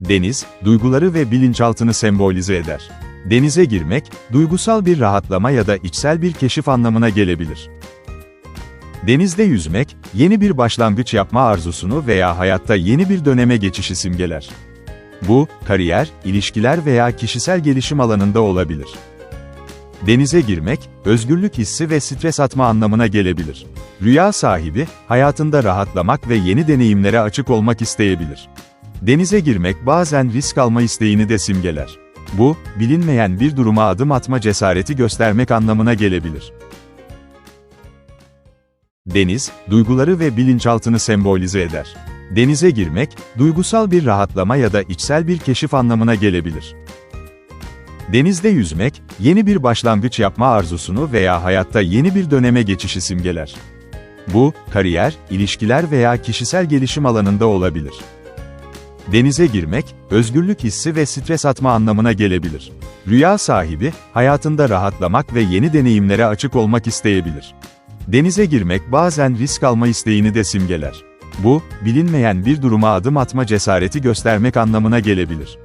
Deniz, duyguları ve bilinçaltını sembolize eder. Denize girmek, duygusal bir rahatlama ya da içsel bir keşif anlamına gelebilir. Denizde yüzmek, yeni bir başlangıç yapma arzusunu veya hayatta yeni bir döneme geçişi simgeler. Bu, kariyer, ilişkiler veya kişisel gelişim alanında olabilir. Denize girmek, özgürlük hissi ve stres atma anlamına gelebilir. Rüya sahibi, hayatında rahatlamak ve yeni deneyimlere açık olmak isteyebilir. Denize girmek bazen risk alma isteğini de simgeler. Bu, bilinmeyen bir duruma adım atma cesareti göstermek anlamına gelebilir. Deniz, duyguları ve bilinçaltını sembolize eder. Denize girmek, duygusal bir rahatlama ya da içsel bir keşif anlamına gelebilir. Denizde yüzmek, yeni bir başlangıç yapma arzusunu veya hayatta yeni bir döneme geçişi simgeler. Bu, kariyer, ilişkiler veya kişisel gelişim alanında olabilir. Denize girmek, özgürlük hissi ve stres atma anlamına gelebilir. Rüya sahibi, hayatında rahatlamak ve yeni deneyimlere açık olmak isteyebilir. Denize girmek bazen risk alma isteğini de simgeler. Bu, bilinmeyen bir duruma adım atma cesareti göstermek anlamına gelebilir.